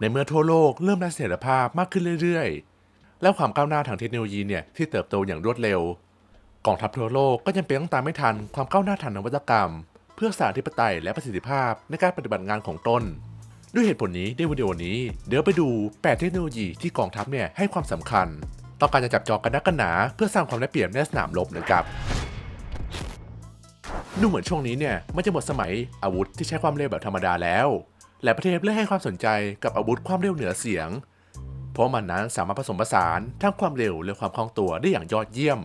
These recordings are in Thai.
ในเมื่อทั่วโลกเริ่มได้เสถียรภาพมากขึ้นเรื่อยๆ และความก้าวหน้าทางเทคโนโลยีเนี่ยที่เติบโตอย่างรวดเร็ว กองทัพทั่วโลกก็จำเป็นต้องตามไม่ทันความก้าวหน้าทางนวัตกรรม เพื่อสาธิปไตยและประสิทธิภาพในการปฏิบัติงานของตนด้วยเหตุผลนี้ในวิดีโอนี้เดี๋ยวไปดู 8 เทคโนโลยีที่กองทัพเนี่ยให้ความสำคัญต้องการจะจับจองกันนักกันหนา เพื่อสร้างความได้เปรียบในสนามรบนะครับดูเหมือนช่วงนี้เนี่ยมันจะหมดสมัยอาวุธที่ใช้ความเร็วแบบธรรมดาแล้ว และประเทศเริ่มให้ความสนใจกับอาวุธความเร็วเหนือเสียง เพราะมันนั้นสามารถผสมผสานทั้งความเร็วและความคล่องตัวได้อย่างยอดเยี่ยม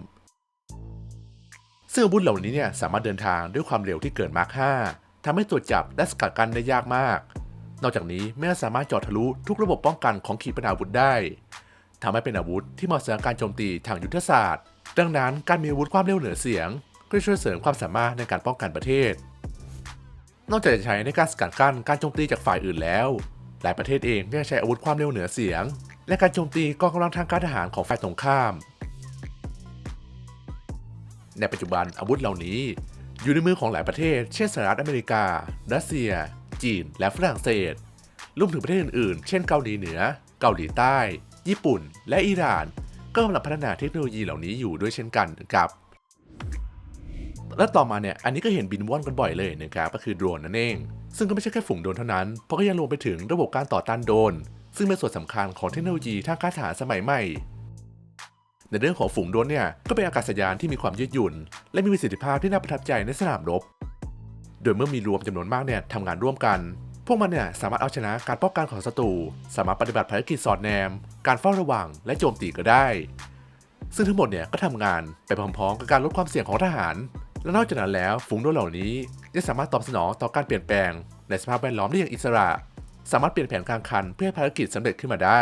ซึ่งอาวุธเหล่านี้เนี่ยสามารถเดินทางด้วยความเร็วที่เกินมาร์ค5ทำให้ตรวจจับและสกัดกั้นได้ยากมาก นอกจากนี้ไม่สามารถเจอดทะลุทุกระบบป้องกันของขีปนาวุธได้ทำให้เป็นอาวุธที่เหมาะสำหรับการโจมตีทางยุทธศาสตร์ ดังนั้นการมีอาวุธความเร็วเหนือเสียงก็ช่วยเสริมความสามารถในการป้องกันประเทศ นอกจากจะใช้ในการสกัดกั้นการโจมตีจากฝ่ายอื่นแล้ว หลายประเทศเองก็ยังใช้อาวุธความเร็วเหนือเสียง และการโจมตีกองกำลังทางการทหารของฝ่ายตรงข้าม ในปัจจุบันอาวุธเหล่านี้ อยู่ในมือของหลายประเทศ เช่นสหรัฐอเมริกา รัสเซีย จีน และฝรั่งเศสรวมถึงประเทศอื่นๆ เช่นเกาหลีเหนือ เกาหลีใต้ ญี่ปุ่น และอิหร่าน ก็กำลังพัฒนาเทคโนโลยีเหล่านี้อยู่ด้วยเช่นกันนะครับ และต่อมาเนี่ยอันนี้ก็เห็นบินว่อนกันบ่อยเลยนะครับก็คือโดรนนั่นเอง ซึ่งก็ไม่ใช่แค่ฝูงโดรนเท่านั้น เพราะก็ยังรวมไปถึงระบบการต่อต้านโดรนซึ่งเป็นส่วนสำคัญของเทคโนโลยีทางการทหารสมัยใหม่ ในเรื่องของฝูงโดรนเนี่ยก็เป็นอากาศยานที่มีความยืดหยุ่น และมีประสิทธิภาพที่น่าประทับใจในสนามรบ โดยเมื่อมีรวมจำนวนมากเนี่ยทำงานร่วมกัน พวกมันเนี่ยสามารถเอาชนะการป้องกันของศัตรู สามารถปฏิบัติภารกิจสอดแนม การเฝ้าระวัง และโจมตีก็ได้ ซึ่งทั้งหมดเนี่ยก็ทำงานไปพร้อมๆกับการลดความเสี่ยงของทหาร และนอกจากนั้นแล้วฝูงโดรนเหล่านี้ยังสามารถตอบสนองต่อการเปลี่ยนแปลง ในสภาพแวดล้อมได้อย่างอิสระ สามารถเปลี่ยนแผนกลางคันเพื่อให้ภารกิจสำเร็จขึ้นมาได้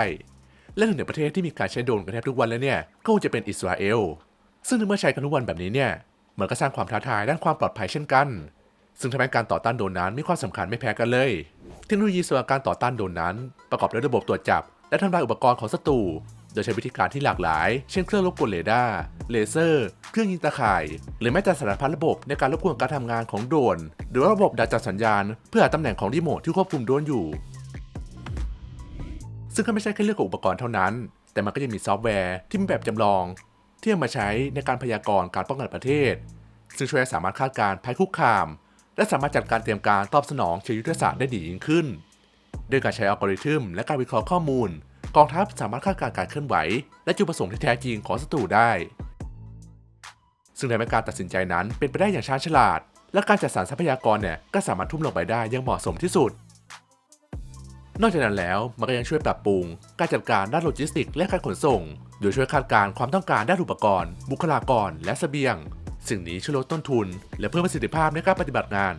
และหนึ่งในประเทศที่มีการใช้โดรนกันแทบทุกวันแล้วเนี่ยก็คงจะเป็นอิสราเอลซึ่งเมื่อใช้กันทุกวันแบบนี้เนี่ยมันก็สร้างความท้าทายด้านความปลอดภัยเช่นกัน ซึ่งทำให้การต่อต้านโดรนนั้นมีความสำคัญไม่แพ้กันเลย เทคโนโลยีสำหรับการต่อต้านโดรนนั้น ประกอบด้วยระบบตรวจจับ และทำลายอุปกรณ์ของศัตรูโดยใช้วิธีการที่หลากหลาย เช่นเครื่องรบกวนเรดาร์ เลเซอร์ เครื่องยิงตาข่าย หรือแม้แต่สารพัดระบบในการรบกวนการทำงานของโดรนหรือระบบดักจับสัญญาณ เพื่อหาตำแหน่งของรีโมทที่ควบคุมโดรนอยู่ ซึ่งก็ไม่ใช่แค่เรื่องของอุปกรณ์เท่านั้น แต่มันก็ยังมีซอฟต์แวร์ที่มีแบบจำลอง ที่เอามาใช้ในการพยากรณ์การป้องกันประเทศ ซึ่งช่วยให้สามารถคาดการณ์ภัยคุกคาม และสามารถจัดการเตรียมการตอบสนองเชิงยุทธศาสตร์ได้ดียิ่งขึ้นด้วยการใช้อัลกอริทึมและการวิเคราะห์ข้อมูล กองทัพสามารถคาดการณ์การเคลื่อนไหว และจุดประสงค์ที่แท้จริงของศัตรูได้ ซึ่งทำให้การตัดสินใจนั้นเป็นไปได้อย่างชาญฉลาด และการจัดสรรทรัพยากรเนี่ยก็สามารถทุ่มลงไปได้อย่างเหมาะสมที่สุด นอกจากนั้นแล้วมันก็ยังช่วยปรับปรุง การจัดการด้านโลจิสติก และการขนส่ง โดยช่วยคาดการณ์ความต้องการด้านอุปกรณ์ บุคลากร และเสบียง สิ่งนี้ช่วยลดต้นทุน และเพิ่มประสิทธิภาพในการปฏิบัติงาน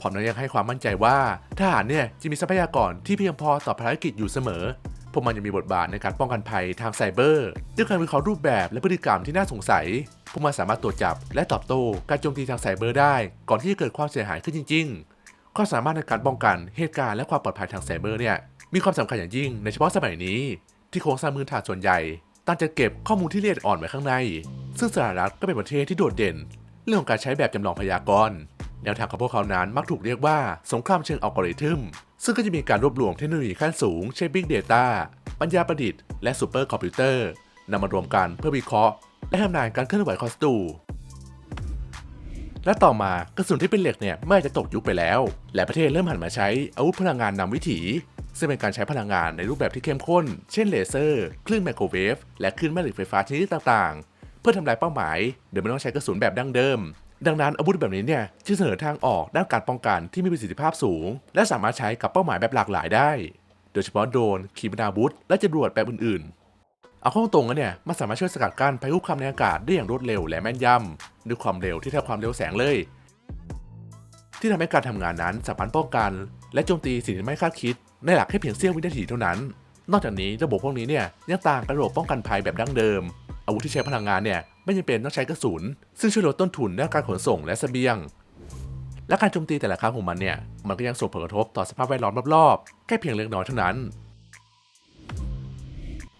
พร้อมทั้งยังให้ความมั่นใจว่าทหารเนี่ยจะมีทรัพยากรที่เพียงพอต่อภารกิจอยู่เสมอ พวกมันยังมีบทบาทในการป้องกันภัยทางไซเบอร์ ด้วยการวิเคราะห์รูปแบบและพฤติกรรมที่น่าสงสัย พวกมันสามารถตรวจจับและตอบโต้การโจมตีทางไซเบอร์ได้ ก่อนที่จะเกิดความเสียหายขึ้นจริง ๆ ความสามารถในการป้องกันเหตุการณ์และความปลอดภัยทางไซเบอร์เนี่ยมีความสำคัญอย่างยิ่งในเฉพาะสมัยนี้ ที่โครงสร้างพื้นฐานส่วนใหญ่ต่างจะเก็บข้อมูลที่ละเอียดอ่อนไว้ข้างใน ซึ่งสหรัฐก็เป็นประเทศที่โดดเด่น เรื่องของการใช้แบบจำลองพยากรณ์แนวทางของพวกเขานั้นมักถูกเรียกว่าสงครามเชิงอัลกอริทึม ซึ่งก็จะมีการรวบรวมเทคโนโลยีขั้นสูงเช่น Big Data ปัญญาประดิษฐ์และซูเปอร์คอมพิวเตอร์นำมารวมกันเพื่อวิเคราะห์ และทำนายการเคลื่อนไหวของศัตรูและต่อมากระสุนที่เป็นเหล็กเนี่ยเมื่อจะตกยุคไปแล้ว และประเทศเริ่มหันมาใช้อาวุธพลังงานนำวิถี ซึ่งเป็นการใช้พลังงานในรูปแบบที่เข้มข้น เช่นเลเซอร์ คลื่นไมโครเวฟ และคลื่นแม่เหล็กไฟฟ้าชนิดต่างๆ เพื่อทำลายเป้าหมาย โดยไม่ต้องใช้กระสุนแบบดั้งเดิมดังนั้นอาวุธแบบนี้เนี่ยจะเสนอทางออกด้านการป้องกันที่มีประสิทธิภาพสูง และสามารถใช้กับเป้าหมายแบบหลากหลายได้ โดยเฉพาะโดรนขีปนาวุธ และจรวดแบบอื่นๆ เอาข้าตรงๆแล้เนี่ยมันสามารถช่วยสกัดกั้นภัยคุกคามในอากาศได้อย่างรวดเร็วและแม่นยำด้วยความเร็วที่แทบความเร็วแสงเลย ที่ทำให้การทำงานนั้นสามารถป้องกัน และโจมตีสิ่งที่ไม่คาดคิด ในหลักแค่เพียงเสี้ยววินาทีเท่านั้น นอกจากนี้ระบบพวกนี้เนี่ยยังต่างกับระบบป้องกันภัยแบบดั้งเดิม อาวุธที่ใช้พลังงานเนี่ยไม่จำเป็นต้องใช้กระสุน ซึ่งช่วยลดต้นทุนในการขนส่งและเสบียง และการโจมตีแต่ละครั้งของมันเนี่ยมันก็ยังส่งผลกระทบต่อสภาพแวดล้อมรอบๆแค่เพียงเล็กน้อยเท่านั้น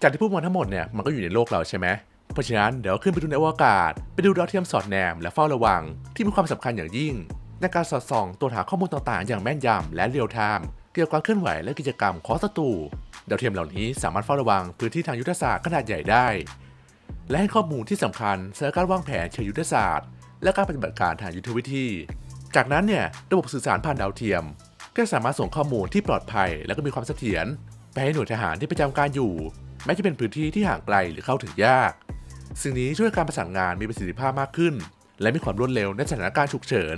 จากที่พูดมาทั้งหมดเนี่ยมันก็อยู่ในโลกเราใช่ไหมเพราะฉะนั้นเดี๋ยวขึ้นไปดูในอวกาศ ไปดูดาวเทียมสอดแนมและเฝ้าระวัง ที่มีความสำคัญอย่างยิ่ง ในการสอดส่องตรวหาข้อมูลต่างๆ อย่างแม่นยำและเรียลไทม์เกี่ยวกับการเคลื่อนไหวและกิจกรรมของศัตรูดาวเทียมเหล่านี้สามารถเฝ้าระวังพื้นที่ทางยุทธศาสตร์ขนาดใหญ่ได้ และให้ข้อมูลที่สำคัญสำหรับการวางแผนเชิงยุทธศาสตร์ และการปฏิบัติการทางยุทธวิธี จากนั้นเนี่ยระบบสื่อสารผ่านดาวเทียม ก็สามารถส่งข้อมูลที่ปลอดภัย และก็มีความเสถียรไปให้หน่วยทหารที่ประจำการอยู่ แม้จะเป็นพื้นที่ที่ห่างไกลหรือเข้าถึงยาก สิ่งนี้ช่วยให้การประสานงานมีประสิทธิภาพมากขึ้น และมีความรวดเร็วในสถานการณ์ฉุกเฉิน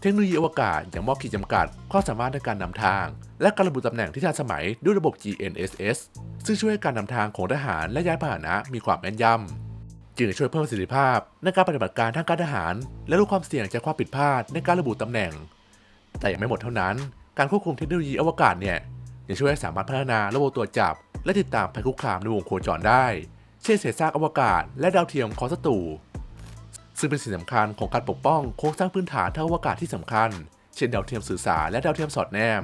เทคโนโลยีอวกาศยังมอบขีดจำกัดความสามารถในการนำทาง และการระบุตำแหน่งที่ทันสมัยด้วยระบบ GNSS ซึ่งช่วยให้การนำทางของทหารและยานพาหนะมีความแม่นยำจึงช่วยเพิ่มประสิทธิภาพในการปฏิบัติการทางการทหาร และลดความเสี่ยงจากความผิดพลาดในการระบุตำแหน่ง แต่ยังไม่หมดเท่านั้น การควบคุมเทคโนโลยีอวกาศเนี่ยยังช่วยให้สามารถพัฒนาระบบตรวจจับ และติดตามภัยคุกคามในวงโคจรได้ เช่นเศษซากอวกาศและดาวเทียมของศัตรูซึ่งเป็นสิ่งสำคัญของการปกป้องโครงสร้างพื้นฐานทางอวกาศที่สำคัญ เช่นดาวเทียมสื่อสารและดาวเทียมสอดแนม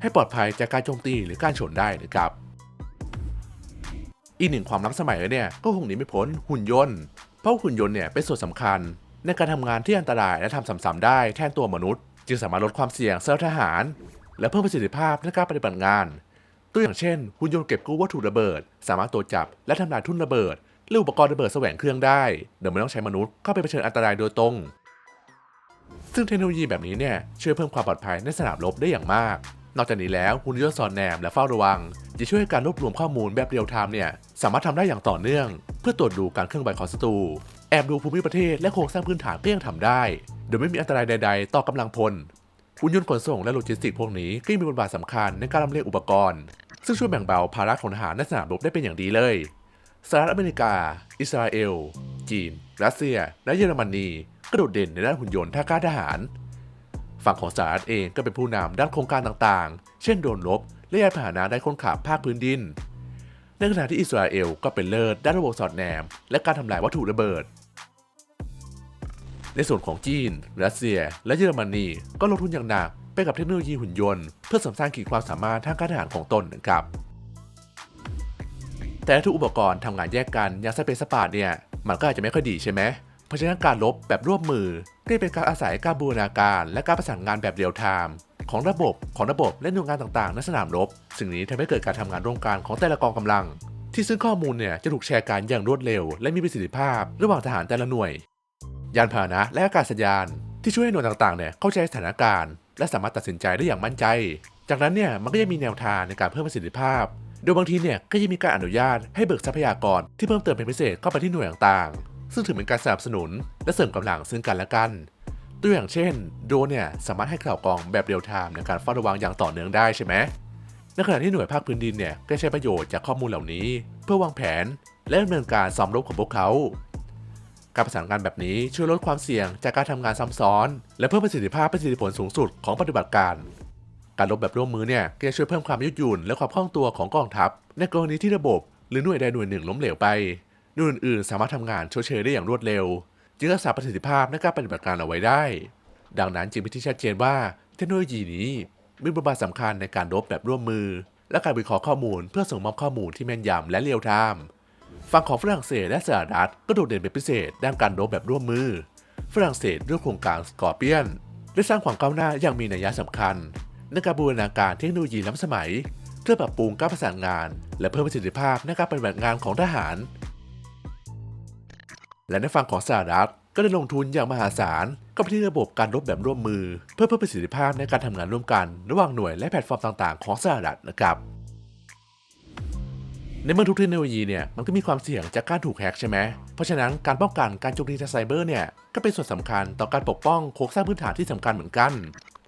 ให้ปลอดภัยจากการโจมตีหรือการชนได้นะครับอีกหนึ่งความล้ำสมัยเลยเนี่ยก็คงหนีไม่พ้นหุ่นยนต์ เพราะหุ่นยนต์เนี่ยเป็นส่วนสำคัญ ในการทำงานที่อันตรายและทำซ้ำๆได้แทนตัวมนุษย์ จึงสามารถลดความเสี่ยงสำหรับทหาร และเพิ่มประสิทธิภาพในการปฏิบัติงาน ตัวอย่างเช่นหุ่นยนต์เก็บกู้วัตถุระเบิด สามารถตรวจจับและทำลายทุ่นระเบิด หรืออุปกรณ์ระเบิดแสวงเครื่องได้โดยไม่ต้องใช้มนุษย์เข้าไปเผชิญอันตรายโดยตรง ซึ่งเทคโนโลยีแบบนี้เนี่ยช่วยเพิ่มความปลอดภัยในสนามรบได้อย่างมาก นอกจากนี้แล้วหุ่นยนต์สอดแนมและเฝ้าระวัง จะช่วยให้การรวบรวมข้อมูลแบบเรียลไทม์เนี่ยสามารถทำได้อย่างต่อเนื่อง เพื่อตรวจดูการเคลื่อนไหวของศัตรูแอบดูภูมิประเทศและโครงสร้างพื้นฐานก็ยังทำได้ โดยไม่มีอันตรายใด ๆ ต่อกำลังพลหุ่นยนต์ขนส่งและโลจิสติกส์พวกนี้ก็มีบทบาทสำคัญในการลำเลียงอุปกรณ์ ซึ่งช่วยแบ่งเบาภาระของทหารในสนามรบได้เป็นอย่างดีเลยสหรัฐอเมริกา อิสราเอล จีน รัสเซีย และเยอรมนีก็โดดเด่นในด้านหุ่นยนต์ท่ากาทหาร ฝั่งของสหรัฐเองก็เป็นผู้นำด้านโครงการต่างๆ เช่นโดรนรบและยานพาหนะได้คนขับภาคพื้นดิน ในขณะที่อิสราเอลก็เป็นเลิศด้านระบบสอดแนม และการทำลายวัตถุระเบิด ในส่วนของจีน รัสเซีย และเยอรมนีก็ลงทุนอย่างหนัก ไปกับเทคโนโลยีหุ่นยนต์ เพื่อเสริมสร้างขีดความสามารถทางการทหารของตนนะครับ แต่ทุกอุปกรณ์ทำงานแยกกันอย่างสเปซสปาร์เนี่ยมันก็อาจจะไม่ค่อยดีใช่ไหมเพราะฉะนั้นการลบแบบร่วมมือก็เป็นการอาศัยการบูรณาการ และการประสานงานแบบเรียลไทม์ของระบบของระบบและหน่วยงานต่างๆในสนามรบ สิ่งนี้ทำให้เกิดการทำงานร่วมกันของแต่ละกองกำลัง ที่ซึ่งข้อมูลเนี่ยจะถูกแชร์กันอย่างรวดเร็ว และมีประสิทธิภาพ ระหว่างทหารแต่ละหน่วย ยานพาหนะและอากาศยาน ที่ช่วยให้หน่วยต่างๆเนี่ยเข้าใจสถานการณ์ และสามารถตัดสินใจได้อย่างมั่นใจ จากนั้นเนี่ยมันก็จะมีแนวทางในการเพิ่มประสิทธิภาพ โดยบางทีเนี่ยก็ยังมีการอนุญาตให้เบิกทรัพยากรที่เพิ่มเติมเป็นพิเศษเข้าไปที่หน่วยต่างๆ ซึ่งถือเป็นการสนับสนุน และเสริมกำลังซึ่งกันและกัน ตัวอย่างเช่น โดเนี่ยสามารถให้ข่าวกรองแบบเรียลไทม์ในการเฝ้าระวังอย่างต่อเนื่องได้ใช่ไหมในขณะที่หน่วยภาคพื้นดินเนี่ยก็ใช้ประโยชน์จากข้อมูลเหล่านี้ เพื่อวางแผน และดำเนินการซ้อมรบของพวกเขา การประสานงานแบบนี้ช่วยลดความเสี่ยงจากการทำงานซ้ำซ้อน และเพิ่มประสิทธิภาพประสิทธิผลสูงสุดของปฏิบัติการ การรบแบบร่วมมือเนี่ยก็จะช่วยเพิ่มความยืดหยุ่นและความคล่องตัวของกองทัพ ในกรณีที่ระบบ หรือหน่วยใดหน่วยหนึ่งล้มเหลวไปหน่วยอื่นๆสามารถทำงานชดเชยได้อย่างรวดเร็ว จึงรักษาประสิทธิภาพในการปฏิบัติการเอาไว้ได้ ดังนั้นจึงเป็นที่ชัดเจนว่าเทคโนโลยีนี้มีบทบาทสำคัญในการรบแบบร่วมมือ และการวิเคราะห์ข้อมูลเพื่อส่งมอบข้อมูลที่แม่นยำและเรียลไทม์ ฝั่งของฝรั่งเศสและสหรัฐก็โดดเด่นเป็นพิเศษด้านการรบแบบร่วมมือ ฝรั่งเศสด้วยโครงการสกอร์เปียน ได้สร้างความก้าวหน้าอย่างมีนัยสำคัญในการบูรณาการเทคโนโลยีล้ำสมัย เพื่อปรับปรุงการประสานงาน และเพิ่มประสิทธิภาพในการปฏิบัติงานของทหาร และในฝั่งของสหรัฐก็ได้ลงทุนอย่างมหาศาลกับที่ระบบการรบแบบร่วมมือ เพื่อเพิ่มประสิทธิภาพในการทำงานร่วมกัน ระหว่างหน่วยและแพลตฟอร์มต่าง ๆ ของสหรัฐนะครับ ในเมื่อทุกเทคโนโลยีเนี่ยมันก็มีความเสี่ยงจากการถูกแฮกใช่ไหมเพราะฉะนั้นการป้องกันการโจมตีทางไซเบอร์เนี่ยก็เป็นส่วนสำคัญต่อการปกป้องโครงสร้างพื้นฐานที่สำคัญเหมือนกัน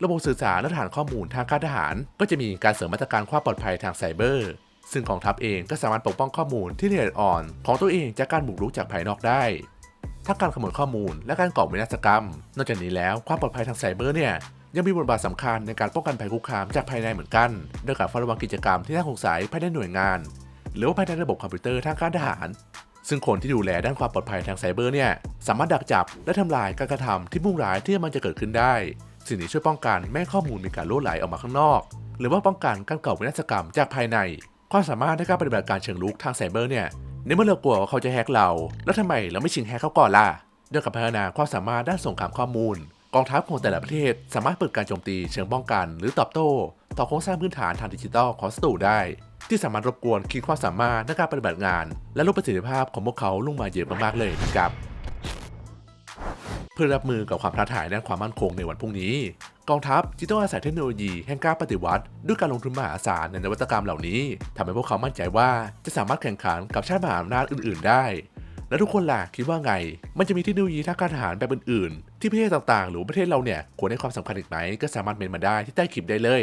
ระบบสื่อสารและฐานข้อมูลทางการทหาร ก็จะมีการเสริมมาตรการความปลอดภัยทางไซเบอร์ซึ่งกองทัพเองก็สามารถปกป้องข้อมูลที่ละเอียดอ่อน ของตัวเองจากการบุกรุกจากภายนอกได้ทั้งการขโมยข้อมูลและการก่อวินาศกรรม นอกจากนี้แล้วความปลอดภัยทางไซเบอร์เนี่ยยังมีบทบาทสำคัญในการป้องกันภัยคุกคามจากภายในเหมือนกัน โดยการเฝ้าระวังกิจกรรมที่น่าสงสัยภายในหน่วยงาน หรือว่าภายในระบบคอมพิวเตอร์ทางการทหาร ซึ่งคนที่ดูแลด้านความปลอดภัยทางไซเบอร์เนี่ยสามารถดักจับและทำลายการกระทำที่มุ่งร้ายที่มันจะเกิดขึ้นได้ สิ่งนี้ช่วยป้องกันไม่ให้ข้อมูลมีการล่วไหลออกมาข้างนอก หรือว่าป้องกันการเก่อวินาศกรรมจากภายใน ความสามารถในการปฏิบัติการเชิงรุกทางไซเบอร์เนี่ยในเมื่อเรากลัวว่าเขาจะแฮกเรา แล้วทำไมเราไม่ชิงแฮกเขาก่อนล่ะด้วยการพัฒนาความสามารถด้านสงครามข้อมูล กองทัพของแต่ละประเทศสามารถเปิดการโจมตีเชิงป้องกัน หรือตอบโต้ ต่อโครงสร้างพื้นฐานทางดิจิทัลของศัตรูได้ ที่สามารถรบกวนขีดความสามารถในการปฏิบัติงาน และลดประสิทธิภาพของพวกเขาลงมาเยอะมากๆเลยนะครับเพื่อรับมือกับความท้าทายด้านความมั่นคงในวันพรุ่งนี้ กองทัพจึงต้องอาศัยเทคโนโลยีแห่งการปฏิวัติ ด้วยการลงทุนมหาศาลในนวัตกรรมเหล่านี้ทำให้พวกเขามั่นใจว่าจะสามารถแข่งขันกับชาติมหาอำนาจอื่น ๆ ได้ แล้วทุกคนล่ะคิดว่าไง มันจะมีเทคโนโลยีทางการทหารแบบอื่น ๆ ที่ประเทศต่าง ๆ หรือประเทศเราเนี่ยควรให้ความสำคัญอีกไหมก็สามารถเมนมาได้ที่ใต้คลิปได้เลย